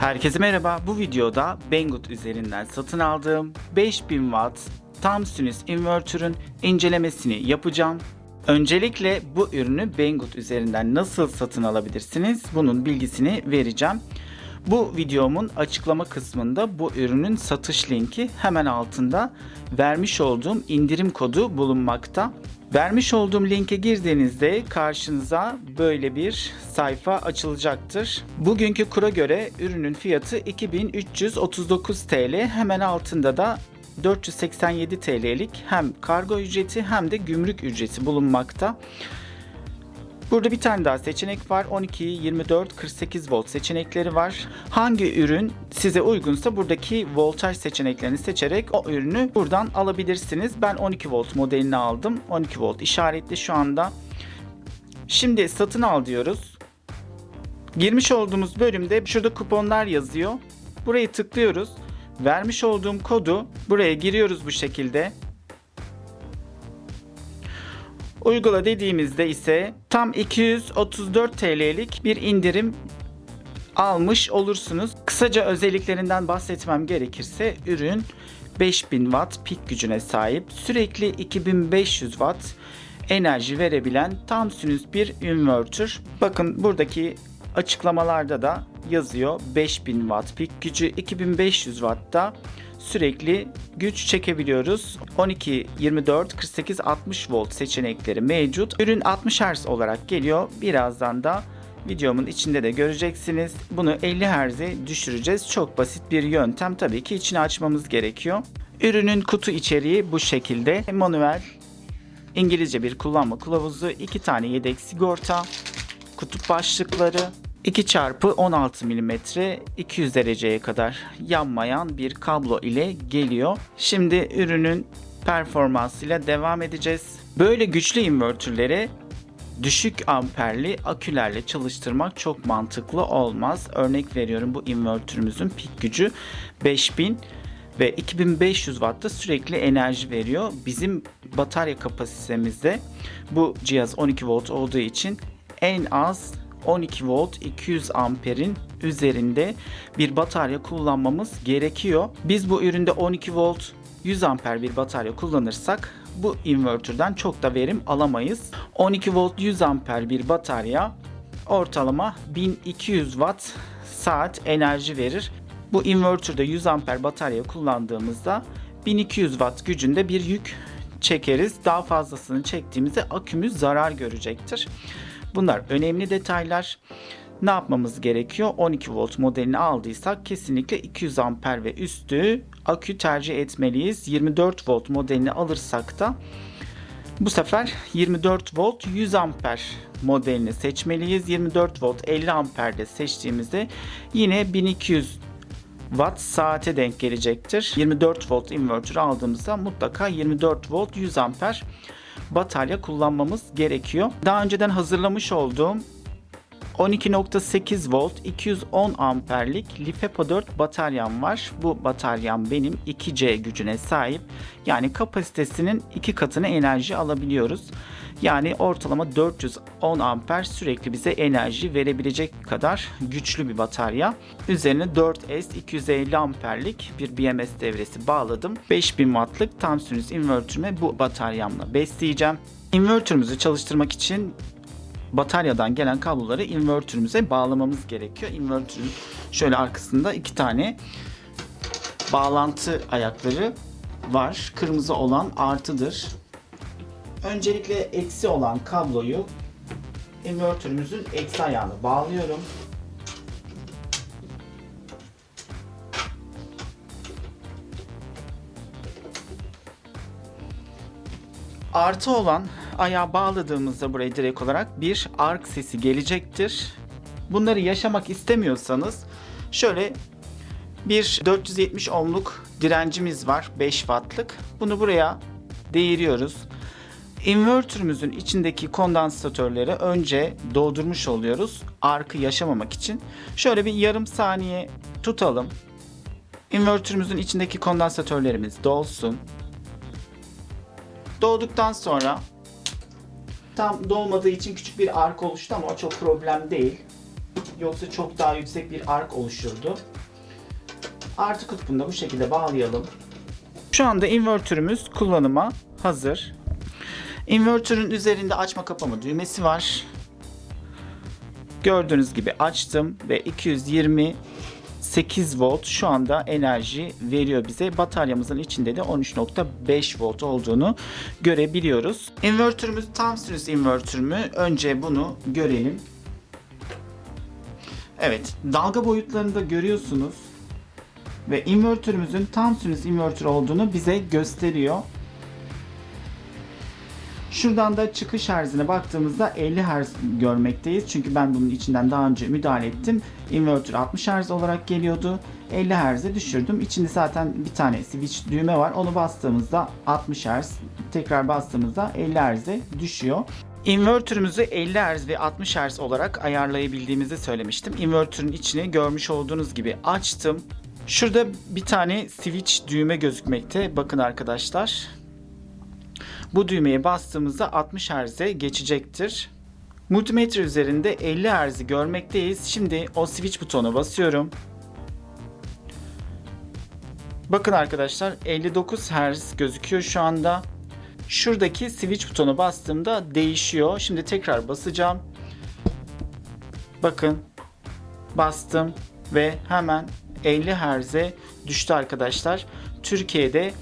Herkese merhaba. Bu videoda Banggood üzerinden satın aldığım 5000 watt tam sinüs inverter'ın incelemesini yapacağım. Öncelikle bu ürünü Banggood üzerinden nasıl satın alabilirsiniz? Bunun bilgisini vereceğim. Bu videomun açıklama kısmında bu ürünün satış linki hemen altında vermiş olduğum indirim kodu bulunmakta. Vermiş olduğum linke girdiğinizde karşınıza böyle bir sayfa açılacaktır. Bugünkü kura göre ürünün fiyatı 2339 TL. Hemen altında da 487 TL'lik hem kargo ücreti hem de gümrük ücreti bulunmakta. Burada bir tane daha seçenek var. 12, 24, 48 volt seçenekleri var. Hangi ürün size uygunsa buradaki voltaj seçeneklerini seçerek o ürünü buradan alabilirsiniz. Ben 12 volt modelini aldım. 12 volt işaretli şu anda. Şimdi satın al diyoruz. Girmiş olduğumuz bölümde şurada kuponlar yazıyor. Burayı tıklıyoruz. Vermiş olduğum kodu buraya giriyoruz bu şekilde. Uygula dediğimizde ise tam 234 TL'lik bir indirim almış olursunuz. Kısaca özelliklerinden bahsetmem gerekirse ürün 5000 watt pik gücüne sahip, sürekli 2500 watt enerji verebilen tam sinüs bir inverter. Bakın buradaki açıklamalarda da yazıyor 5000 watt pik gücü 2500 wattta sürekli güç çekebiliyoruz. 12, 24, 48, 60 volt seçenekleri mevcut. Ürün 60 Hz olarak geliyor. Birazdan da videomun içinde de göreceksiniz. Bunu 50 Hz'e düşüreceğiz. Çok basit bir yöntem. Tabii ki içini açmamız gerekiyor. Ürünün kutu içeriği bu şekilde. Manuel İngilizce bir kullanma kılavuzu, iki tane yedek sigorta, kutup başlıkları, 2 çarpı 16 mm 200 dereceye kadar yanmayan bir kablo ile geliyor. Şimdi ürünün performansıyla devam edeceğiz. Böyle güçlü inverterleri düşük amperli akülerle çalıştırmak çok mantıklı olmaz. Örnek veriyorum bu inverterımızın pik gücü 5000 ve 2500 Watt'ta sürekli enerji veriyor. Bizim batarya kapasitemizde bu cihaz 12 volt olduğu için en az 12 volt 200 amperin üzerinde bir batarya kullanmamız gerekiyor. Biz bu üründe 12 volt 100 amper bir batarya kullanırsak bu inverterden çok da verim alamayız. 12 volt 100 amper bir batarya ortalama 1200 watt saat enerji verir. Bu inverterde 100 amper batarya kullandığımızda 1200 watt gücünde bir yük çekeriz. Daha fazlasını çektiğimizde akümüz zarar görecektir. Bunlar önemli detaylar. Ne yapmamız gerekiyor? 12 volt modelini aldıysak kesinlikle 200 amper ve üstü akü tercih etmeliyiz. 24 volt modelini alırsak da bu sefer 24 volt 100 amper modelini seçmeliyiz. 24 volt 50 amperde seçtiğimizde yine 1200 watt saate denk gelecektir. 24 volt inverter aldığımızda mutlaka 24 volt 100 amper batarya kullanmamız gerekiyor. Daha önceden hazırlamış olduğum 12.8 volt 210 amperlik LiFePO 4 bataryam var. Bu bataryam benim 2C gücüne sahip. Yani kapasitesinin iki katını enerji alabiliyoruz. Yani ortalama 410 amper sürekli bize enerji verebilecek kadar güçlü bir batarya. Üzerine 4S 250 amperlik bir BMS devresi bağladım. 5000 wattlık tam sinüs inverterimi bu bataryamla besleyeceğim. Inverterimizi çalıştırmak için bataryadan gelen kabloları inverterimize bağlamamız gerekiyor. Inverter'ın şöyle arkasında iki tane bağlantı ayakları var. Kırmızı olan artıdır. Öncelikle eksi olan kabloyu inverterümüzün eksi ayağına bağlıyorum. Artı olan ayağa bağladığımızda buraya direkt olarak bir ark sesi gelecektir. Bunları yaşamak istemiyorsanız şöyle bir 470 ohmluk direncimiz var 5 wattlık. Bunu buraya değiriyoruz. Inverter'ımızın içindeki kondansatörleri önce doldurmuş oluyoruz. Arkı yaşamamak için. Şöyle bir yarım saniye tutalım. Inverter'ımızın içindeki kondansatörlerimiz dolsun. Doğduktan sonra tam dolmadığı için küçük bir ark oluştu ama çok problem değil. Yoksa çok daha yüksek bir ark oluşurdu. Artı kutbunu da bu şekilde bağlayalım. Şu anda invertörümüz kullanıma hazır. Invertörün üzerinde açma kapama düğmesi var. Gördüğünüz gibi açtım ve 228 volt şu anda enerji veriyor bize. Bataryamızın içinde de 13.5 volt olduğunu görebiliyoruz. Invertörümüz tam sinüs invertör mü? Önce bunu görelim. Evet, dalga boyutlarını da görüyorsunuz. Ve invertörümüzün tam sinüs invertör olduğunu bize gösteriyor. Şuradan da çıkış herzine baktığımızda 50 Hz görmekteyiz. Çünkü ben bunun içinden daha önce müdahale ettim. Inverter 60 Hz olarak geliyordu. 50 Hz'e düşürdüm. İçinde zaten bir tane switch düğme var. Onu bastığımızda 60 Hz, tekrar bastığımızda 50 Hz'e düşüyor. Inverter'ımızı 50 Hz ve 60 Hz olarak ayarlayabildiğimizi söylemiştim. Inverter'ın içini görmüş olduğunuz gibi açtım. Şurada bir tane switch düğme gözükmekte. Bakın arkadaşlar. Bu düğmeye bastığımızda 60 Hz'e geçecektir. Multimetre üzerinde 50 Hz'i görmekteyiz. Şimdi o switch butona basıyorum. Bakın arkadaşlar 59 Hz gözüküyor şu anda. Şuradaki switch butona bastığımda değişiyor. Şimdi tekrar basacağım. Bakın bastım ve hemen 50 Hz'e düştü arkadaşlar. Türkiye'de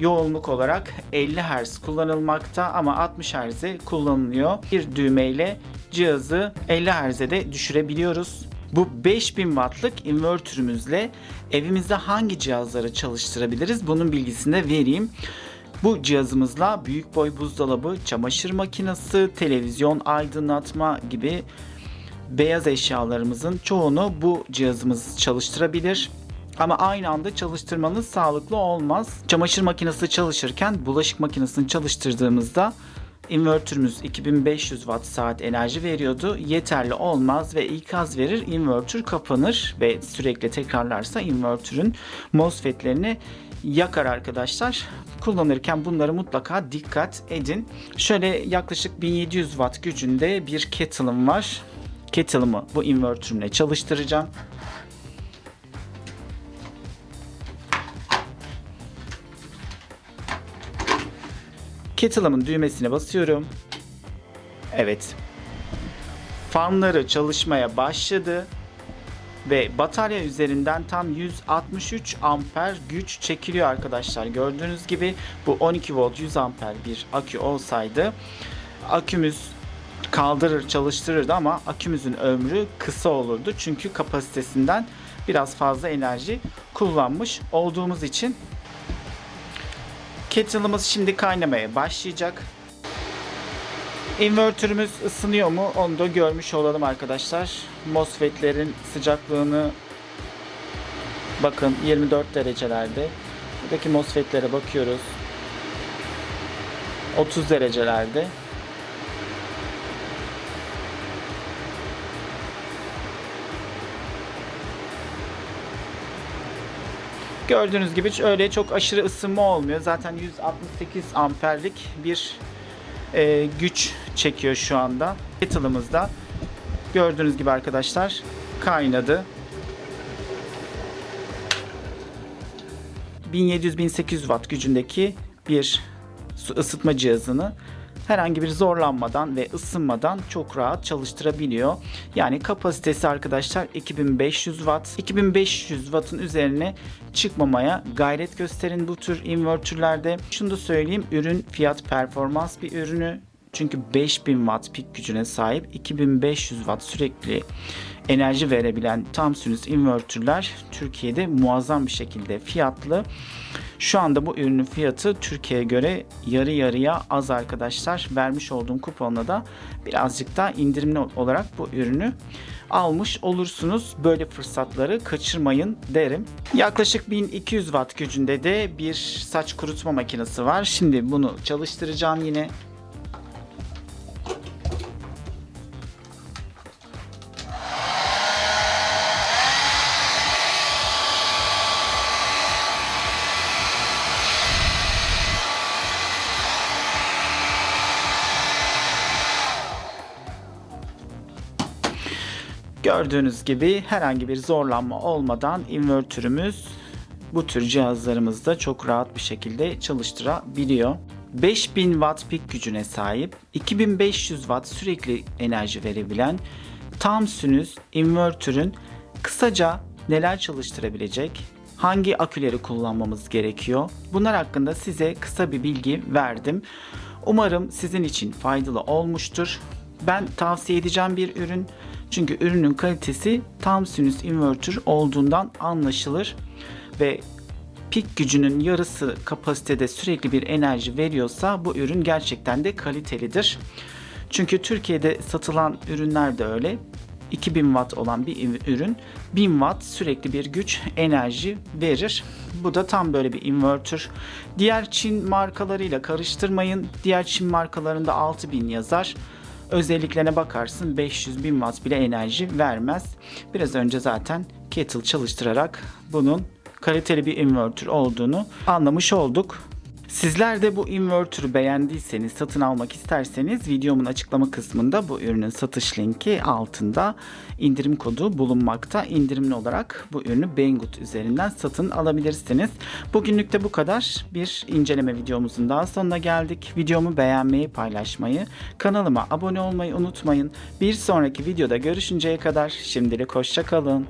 yoğunluk olarak 50 Hz kullanılmakta ama 60 Hz'e kullanılıyor. Bir düğmeyle cihazı 50 Hz'e de düşürebiliyoruz. Bu 5000 wattlık invertörümüzle evimizde hangi cihazları çalıştırabiliriz? Bunun bilgisini de vereyim. Bu cihazımızla büyük boy buzdolabı, çamaşır makinesi, televizyon aydınlatma gibi beyaz eşyalarımızın çoğunu bu cihazımız çalıştırabilir. Ama aynı anda çalıştırmanız sağlıklı olmaz. Çamaşır makinesi çalışırken bulaşık makinesini çalıştırdığımızda invertörümüz 2500 watt saat enerji veriyordu. Yeterli olmaz ve ikaz verir. Invertör kapanır ve sürekli tekrarlarsa invertörün MOSFET'lerini yakar arkadaşlar. Kullanırken bunları mutlaka dikkat edin. Şöyle yaklaşık 1700 watt gücünde bir kettle'ım var. Kettle'ımı bu invertörümle çalıştıracağım. Kettle'ımın düğmesine basıyorum. Evet. Fanları çalışmaya başladı ve batarya üzerinden tam 163 amper güç çekiliyor arkadaşlar. Gördüğünüz gibi bu 12 volt 100 amper bir akü olsaydı akümüz kaldırır çalıştırırdı ama akümüzün ömrü kısa olurdu. Çünkü kapasitesinden biraz fazla enerji kullanmış olduğumuz için Kettle'ımız şimdi kaynamaya başlayacak. Invertörümüz ısınıyor mu onu da görmüş olalım arkadaşlar. MOSFET'lerin sıcaklığını bakın 24 derecelerde. Buradaki MOSFET'lere bakıyoruz. 30 derecelerde. Gördüğünüz gibi öyle çok aşırı ısınma olmuyor. Zaten 168 amperlik bir e, güç çekiyor şu anda. Kettle'ımızda gördüğünüz gibi arkadaşlar kaynadı. 1700-1800 watt gücündeki bir ısıtma cihazını herhangi bir zorlanmadan ve ısınmadan çok rahat çalıştırabiliyor. Yani kapasitesi arkadaşlar 2500 watt. 2500 wattın üzerine çıkmamaya gayret gösterin bu tür invertörlerde. Şunu da söyleyeyim ürün fiyat performans bir ürünü. Çünkü 5000 watt pik gücüne sahip 2500 watt sürekli enerji verebilen tam sinüs invertörler Türkiye'de muazzam bir şekilde fiyatlı. Şu anda bu ürünün fiyatı Türkiye'ye göre yarı yarıya az arkadaşlar. Vermiş olduğum kuponla da birazcık daha indirimli olarak bu ürünü almış olursunuz. Böyle fırsatları kaçırmayın derim. Yaklaşık 1200 watt gücünde de bir saç kurutma makinesi var. Şimdi bunu çalıştıracağım yine. Gördüğünüz gibi herhangi bir zorlanma olmadan invertörümüz bu tür cihazlarımızda çok rahat bir şekilde çalıştırabiliyor. 5000 watt pik gücüne sahip, 2500 watt sürekli enerji verebilen tam sinüs invertörün kısaca neler çalıştırabilecek, hangi aküleri kullanmamız gerekiyor? Bunlar hakkında size kısa bir bilgi verdim. Umarım sizin için faydalı olmuştur. Ben tavsiye edeceğim bir ürün. Çünkü ürünün kalitesi tam sinüs inverter olduğundan anlaşılır ve pik gücünün yarısı kapasitede sürekli bir enerji veriyorsa bu ürün gerçekten de kalitelidir. Çünkü Türkiye'de satılan ürünler de öyle. 2000 watt olan bir ürün 1000 watt sürekli bir güç enerji verir. Bu da tam böyle bir inverter. Diğer Çin markalarıyla karıştırmayın. Diğer Çin markalarında 6000 yazar. Özelliklerine bakarsın 500 bin watt bile enerji vermez. Biraz önce zaten kettle çalıştırarak bunun kaliteli bir inverter olduğunu anlamış olduk. Sizler de bu inverter'ı beğendiyseniz, satın almak isterseniz videomun açıklama kısmında bu ürünün satış linki altında indirim kodu bulunmakta. İndirimli olarak bu ürünü Banggood üzerinden satın alabilirsiniz. Bugünlük de bu kadar. Bir inceleme videomuzun daha sonuna geldik. Videomu beğenmeyi, paylaşmayı, kanalıma abone olmayı unutmayın. Bir sonraki videoda görüşünceye kadar şimdilik hoşçakalın.